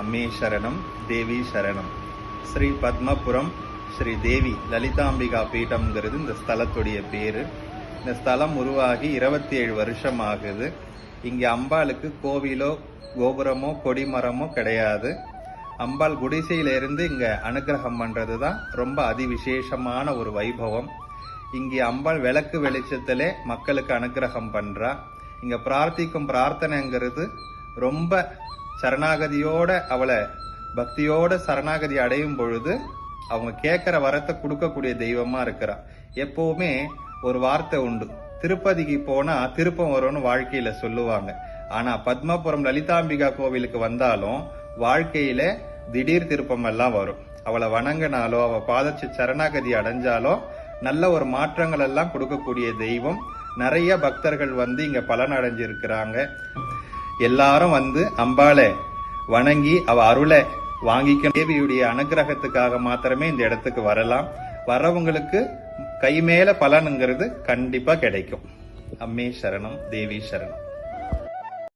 அம்மே சரணம் தேவி சரணம். ஸ்ரீ பத்மபுரம் ஸ்ரீ தேவி லலிதாம்பிகா பீட்டம்ங்கிறது இந்த ஸ்தலத்துடைய பேர். இந்த ஸ்தலம் உருவாகி இருபத்தி ஏழு வருஷம் ஆகுது இங்கே அம்பாளுக்கு கோவிலோ கோபுரமோ கொடிமரமோ கிடையாது. அம்பாள் குடிசையிலிருந்து இங்கே அனுகிரகம் பண்ணுறது தான் ரொம்ப அதிவிசேஷமான ஒரு வைபவம். இங்கே அம்பாள் விளக்கு வெளிச்சத்திலே மக்களுக்கு அனுகிரகம் பண்ணுறா இங்கே பிரார்த்திக்கும் பிரார்த்தனைங்கிறது ரொம்ப சரணாகதியோட அவளை பக்தியோட சரணாகதி அடையும் பொழுது அவங்க கேட்கிற வரத்தை கொடுக்கக்கூடிய தெய்வமா இருக்கிறா. எப்பவுமே ஒரு வார்த்தை உண்டு. திருப்பதிக்கு போனா திருப்பம் வரும்னு வாழ்க்கையில சொல்லுவாங்க. ஆனா பத்மபுரம் லலிதாம்பிகா கோவிலுக்கு வந்தாலும் வாழ்க்கையில திடீர் திருப்பம் எல்லாம் வரும். அவளை வணங்கினாலோ அவ பாதச்சு சரணாகதி அடைஞ்சாலோ நல்ல ஒரு மாற்றங்கள் எல்லாம் கொடுக்கக்கூடிய தெய்வம். நிறைய பக்தர்கள் வந்து இங்க பலன் அடைஞ்சிருக்கிறாங்க எல்லாரும் வந்து அம்பாளை வணங்கி அவ அருளை வாங்கிக்க தேவியுடைய அனுகிரகத்துக்காக மாத்திரமே இந்த இடத்துக்கு வரலாம். வரவங்களுக்கு கை மேல பலனுங்கிறது கண்டிப்பா கிடைக்கும். அம்மே சரணம் தேவி சரணம்.